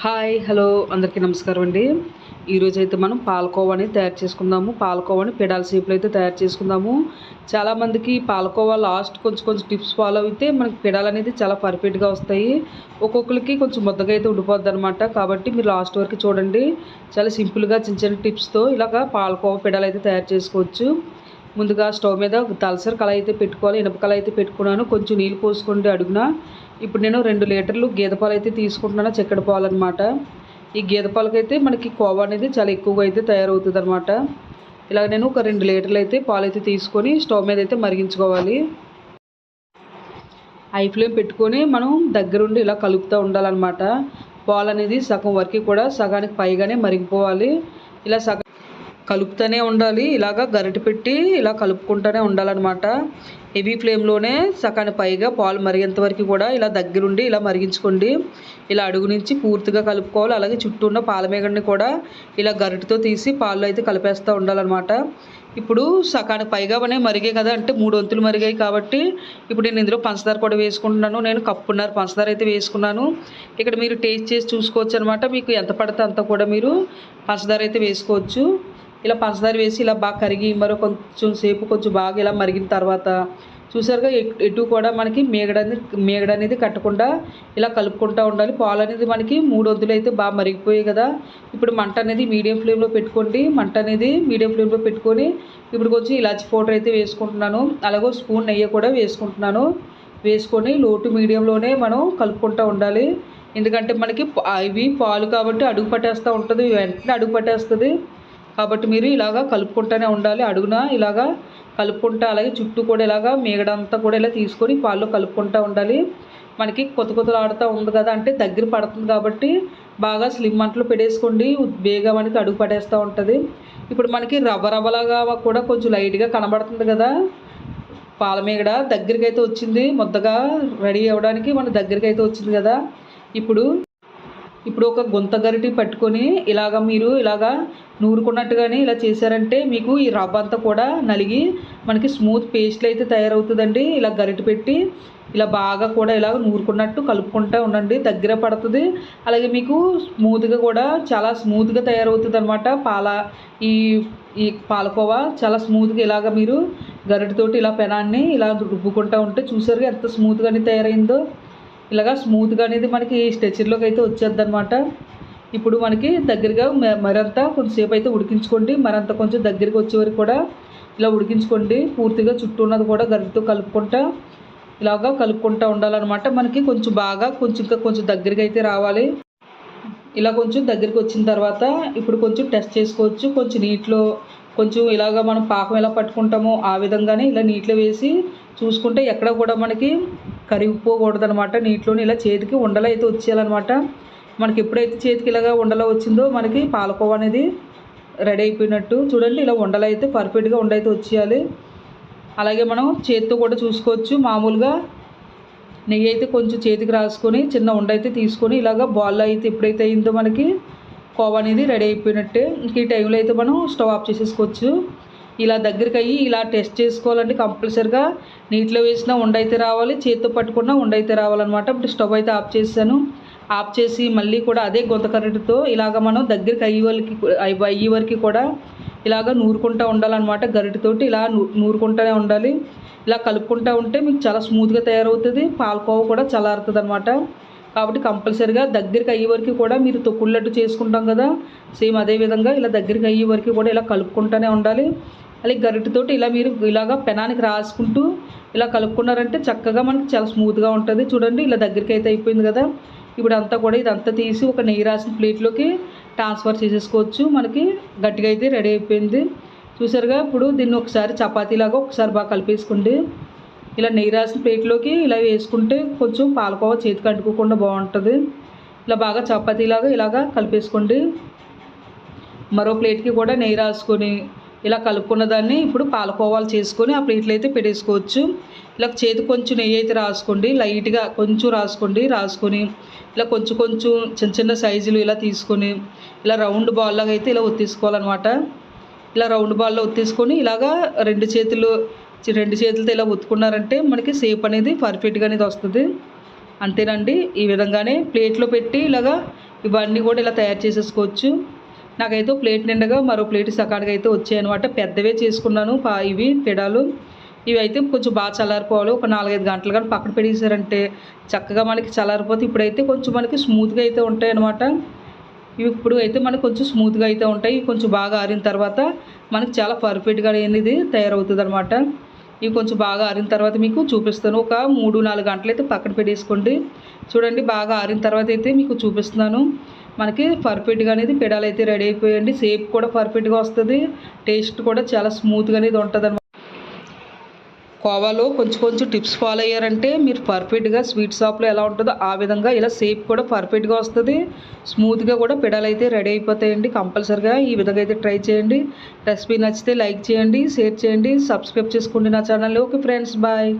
Hi hello అందరికీ నమస్కారం అండి. ఈరోజు అయితే మనం పాలకోవాని తయారు చేసుకుందాము. పాలకోవాని పెడాల షేప్లో అయితే తయారు చేసుకుందాము. చాలామందికి పాలకోవా లాస్ట్ కొంచెం కొంచెం టిప్స్ ఫాలో అయితే మనకి పెడాలు అనేది చాలా పర్ఫెక్ట్గా వస్తాయి. ఒక్కొక్కరికి కొంచెం ముద్దగా అయితే ఉండిపోద్ది అనమాట కాబట్టి మీరు లాస్ట్ వరకు చూడండి. చాలా సింపుల్గా చిన్న చిన్న టిప్స్తో ఇలాగ పాలకోవా పెడాలు అయితే తయారు చేసుకోవచ్చు. ముందుగా స్టవ్ మీద తలసరి కళాయి అయితే పెట్టుకోవాలి ఇనుప కళాయి అయితే పెట్టుకున్నాను. కొంచెం నీళ్ళు పోసుకుంటే అడుగున. ఇప్పుడు నేను రెండు లీటర్లు గేదె పాలు అయితే తీసుకుంటున్నాను చక్కెర పాలు అనమాట ఈ గేదె పాలకైతే మనకి కోవా అనేది చాలా ఎక్కువగా అయితే తయారవుతుంది అనమాట ఇలా నేను ఒక రెండు లీటర్లు అయితే పాలు అయితే తీసుకొని స్టవ్ మీద అయితే మరిగించుకోవాలి. హై ఫ్లేమ్ పెట్టుకొని మనం దగ్గరుండి ఇలా కలుపుతూ ఉండాలన్నమాట. పాలు అనేది సగం వరకు కూడా సగానికి పైగానే మరిగిపోవాలి. ఇలా సగం కలుపుతూనే ఉండాలి. ఇలాగా గరిటె పెట్టి ఇలా కలుపుకుంటూనే ఉండాలన్నమాట. హెవీ ఫ్లేమ్లోనే సకాని పైగా పాలు మరిగేంత వరకు కూడా ఇలా దగ్గరుండి ఇలా మరిగించుకోండి. ఇలా అడుగు నుంచి పూర్తిగా కలుపుకోవాలి. అలాగే చుట్టూ ఉన్న పాలమేగడిని కూడా ఇలా గరిటతో తీసి పాలు అయితే కలిపేస్తూ ఉండాలన్నమాట. ఇప్పుడు సకానికి పైగానే మరిగాయి కదా అంటే మూడు వంతులు మరిగాయి కాబట్టి ఇప్పుడు నేను ఇందులో పంచదార కూడా వేసుకుంటున్నాను. నేను కప్పున్నర పంచదార అయితే వేసుకున్నాను. ఇక్కడ మీరు టేస్ట్ చేసి చూసుకోవచ్చు అనమాట మీకు ఎంత పడితే అంత కూడా మీరు పంచదార అయితే వేసుకోవచ్చు. ఇలా పంచదార వేసి ఇలా బాగా కరిగి మరో కొంచెం సేపు కొంచెం బాగా ఇలా మరిగిన తర్వాత చూసారుగా ఎటు కూడా మనకి మేగడ మేగడ అనేది కట్టకుండా ఇలా కలుపుకుంటూ ఉండాలి. పాలు అనేది మనకి మూడు వద్దులు అయితే బాగా మరిగిపోయాయి కదా. ఇప్పుడు మంట అనేది మీడియం ఫ్లేమ్లో పెట్టుకోండి. మంట అనేది మీడియం ఫ్లేమ్లో పెట్టుకొని ఇప్పుడు కొంచెం ఇలాచి పౌడర్ అయితే వేసుకుంటున్నాను. అలాగే స్పూన్ నెయ్యి కూడా వేసుకుంటున్నాను. వేసుకొని లోటు మీడియంలోనే మనం కలుపుకుంటూ ఉండాలి. ఎందుకంటే మనకి ఇవి పాలు కాబట్టి అడుగు పట్టేస్తూ ఉంటుంది. వెంటనే అడుగు పట్టేస్తుంది. కాబట్టి మీరు ఇలాగా కలుపుకుంటూనే ఉండాలి. అడుగున ఇలాగా కలుపుకుంటా అలాగే చుట్టూ కూడా ఇలాగా మేగడంతా కూడా ఇలా తీసుకొని పాలు కలుపుకుంటూ ఉండాలి. మనకి కొత్త కొత్తలు ఆడుతూ ఉంది కదా అంటే దగ్గర పడుతుంది కాబట్టి బాగా స్లిమ్ మంటలో పెట్టేసుకోండి. బేగా మనకి అడుగు పడేస్తూ ఉంటుంది. ఇప్పుడు మనకి రవ్వ రవ్వలాగా కూడా కొంచెం లైట్గా కనబడుతుంది కదా. పాలమేగడ దగ్గరికి అయితే వచ్చింది. ముద్దగా రెడీ అవ్వడానికి మన దగ్గరికి అయితే వచ్చింది కదా. ఇప్పుడు ఇప్పుడు ఒక గుంత గరిటి పట్టుకొని ఇలాగ మీరు ఇలాగా నూరుకున్నట్టుగానే ఇలా చేశారంటే మీకు ఈ రవ్వ అంతా కూడా నలిగి మనకి స్మూత్ పేస్ట్లు అయితే తయారవుతుందండి. ఇలా గరిటి పెట్టి ఇలా బాగా కూడా ఇలా నూరుకున్నట్టు కలుపుకుంటూ ఉండండి. దగ్గర పడుతుంది. అలాగే మీకు స్మూత్గా కూడా చాలా స్మూత్గా తయారవుతుంది అనమాట పాల ఈ ఈ పాలకోవా చాలా స్మూత్గా ఇలాగ మీరు గరిటతోటి ఇలా పెనాన్ని ఇలా రుబ్బుకుంటూ ఉంటే చూసారుగా ఎంత స్మూత్గానే తయారైందో. ఇలాగా స్మూత్గా అనేది మనకి స్ట్రెచర్లోకి అయితే వచ్చేద్ది అనమాట ఇప్పుడు మనకి దగ్గరగా మరంతా కొంచెంసేపు అయితే ఉడికించుకోండి. మరంత కొంచెం దగ్గరికి వచ్చే వరకు కూడా ఇలా ఉడికించుకోండి. పూర్తిగా చుట్టూ ఉన్నది కూడా గరిటతో కలుపుకుంటా ఇలాగా కలుపుకుంటూ ఉండాలన్నమాట. మనకి కొంచెం బాగా కొంచెం ఇంకా కొంచెం దగ్గరికి అయితే రావాలి. ఇలా కొంచెం దగ్గరికి వచ్చిన తర్వాత ఇప్పుడు కొంచెం టెస్ట్ చేసుకోవచ్చు. కొంచెం నీటిలో కొంచెం ఇలాగ మనం పాకం ఎలా పట్టుకుంటామో ఆ విధంగానే ఇలా నీటిలో వేసి చూసుకుంటే ఎక్కడ కూడా మనకి కరిగిపోకూడదు అనమాట నీటిలోని ఇలా చేతికి ఉండలు అయితే వచ్చేయాలన్నమాట. మనకి ఎప్పుడైతే చేతికి ఇలాగా ఉండలో వచ్చిందో మనకి పాలకోవ అనేది రెడీ అయిపోయినట్టు చూడండి ఇలా ఉండలు అయితే పర్ఫెక్ట్గా ఉండైతే వచ్చేయాలి. అలాగే మనం చేతితో కూడా చూసుకోవచ్చు. మామూలుగా నెయ్యి అయితే కొంచెం చేతికి రాసుకొని చిన్న ఉండ అయితే తీసుకొని ఇలాగ బాల్ అయితే ఎప్పుడైతే అయిందో మనకి కోవా అనేది రెడీ అయిపోయినట్టే. ఇంక ఈ టైంలో అయితే మనం స్టవ్ ఆఫ్ చేసేసుకోవచ్చు. ఇలా దగ్గరికి అయ్యి ఇలా టెస్ట్ చేసుకోవాలంటే కంపల్సరిగా నీటిలో వేసిన ఉండైతే రావాలి చేతితో పట్టుకున్న ఉండైతే రావాలన్నమాట. ఇప్పుడు స్టవ్ అయితే ఆఫ్ చేశాను ఆఫ్ చేసి మళ్ళీ కూడా అదే గొంత కరెంటుతో ఇలాగ మనం దగ్గరికి అయ్యే వాళ్ళకి అయ్యే వరకు కూడా ఇలాగ నూరుకుంటూ ఉండాలన్నమాట గరిటితోటి. ఇలా నూరుకుంటూనే ఉండాలి. ఇలా కలుపుకుంటూ ఉంటే మీకు చాలా స్మూత్గా తయారవుతుంది. పాలకోవ కూడా చల్లారుతుంది అనమాట కాబట్టి కంపల్సరిగా దగ్గరికి అయ్యే వరకు కూడా మీరు తొక్కుళ్ళట్టు చేసుకుంటాం కదా సేమ్ అదే విధంగా ఇలా దగ్గరికి అయ్యే వరకు కూడా ఇలా కలుపుకుంటూనే ఉండాలి. అలాగే గరిటతోటి ఇలా మీరు ఇలాగా పెనానికి రాసుకుంటూ ఇలా కలుపుకున్నారంటే చక్కగా మనకి చాలా స్మూత్గా ఉంటుంది. చూడండి ఇలా దగ్గరికి అయితే అయిపోయింది కదా. ఇప్పుడు అంతా కూడా ఇదంతా తీసి ఒక నెయ్యి రాసిన ప్లేట్లోకి ట్రాన్స్ఫర్ చేసేసుకోవచ్చు. మనకి గట్టిగా అయితే రెడీ అయిపోయింది. చూసారుగా ఇప్పుడు దీన్ని ఒకసారి చపాతీలాగా ఒకసారి బాగా కలిపేసుకోండి. ఇలా నెయ్యి రాసిన ప్లేట్లోకి ఇలా వేసుకుంటే కొంచెం పాలకోవా చేతికి అంటుకోకుండా బాగుంటుంది. ఇలా బాగా చపాతీలాగా ఇలాగా కలిపేసుకోండి. మరో ప్లేట్కి కూడా నెయ్యి రాసుకొని ఇలా కలుపుకున్న దాన్ని ఇప్పుడు పాలకోవాలు చేసుకొని ఆ ప్లేట్లు అయితే పెట్టేసుకోవచ్చు. ఇలా చేతి కొంచెం నెయ్యి అయితే రాసుకోండి. లైట్గా కొంచెం రాసుకోండి. రాసుకొని ఇలా కొంచెం కొంచెం చిన్న చిన్న సైజులు ఇలా తీసుకొని ఇలా రౌండ్ బాల్ లాగా అయితే ఇలా ఒత్తేసుకోవాలన్నమాట. ఇలా రౌండ్ బాల్లో ఒత్తేసుకొని ఇలాగా రెండు చేతులు రెండు చేతులతో ఇలా ఒత్తుకున్నారంటే మనకి షేప్ అనేది పర్ఫెక్ట్గా అనేది వస్తుంది. అంతేనండి. ఈ విధంగానే ప్లేట్లో పెట్టి ఇలాగా ఇవన్నీ కూడా ఇలా తయారు చేసేసుకోవచ్చు. నాకైతే ప్లేట్ నిండగా మరో ప్లేట్ సకాడికి అయితే వచ్చాయి అనమాట పెద్దవే చేసుకున్నాను. పా ఇవి పెడాలు ఇవి అయితే కొంచెం బాగా చల్లారిపోవాలి. ఒక నాలుగైదు గంటలు కానీ పక్కన పెట్టేశారంటే చక్కగా మనకి చల్లారిపోతే ఇప్పుడైతే కొంచెం మనకి స్మూత్గా అయితే ఉంటాయి అనమాట ఇవి ఇప్పుడు అయితే మనకు కొంచెం స్మూత్గా అయితే ఉంటాయి. కొంచెం బాగా ఆరిన తర్వాత మనకి చాలా పర్ఫెక్ట్గా అనేది తయారవుతుంది అనమాట ఇవి కొంచెం బాగా ఆరిన తర్వాత మీకు చూపిస్తాను. ఒక మూడు నాలుగు గంటలు అయితే పక్కన పెట్టేసుకోండి. చూడండి బాగా ఆరిన తర్వాత అయితే మీకు చూపిస్తున్నాను. మనకి పర్ఫెక్ట్గా అనేది పెడాలు అయితే రెడీ అయిపోయండి. షేప్ కూడా పర్ఫెక్ట్గా వస్తుంది. టేస్ట్ కూడా చాలా స్మూత్గా అనేది ఉంటుంది కోవాలో కొంచెం కొంచెం టిప్స్ ఫాలో అయ్యారంటే మీరు పర్ఫెక్ట్గా స్వీట్ షాప్లో ఎలా ఉంటుందో ఆ విధంగా ఇలా షేప్ కూడా పర్ఫెక్ట్గా వస్తుంది. స్మూత్గా కూడా పిడలు అయితే రెడీ అయిపోతాయండి కంపల్సరిగా. ఈ విధంగా అయితే ట్రై చేయండి. రెసిపీ నచ్చితే లైక్ చేయండి షేర్ చేయండి సబ్స్క్రైబ్ చేసుకోండి నా ఛానల్ ఓకే ఫ్రెండ్స్ బాయ్.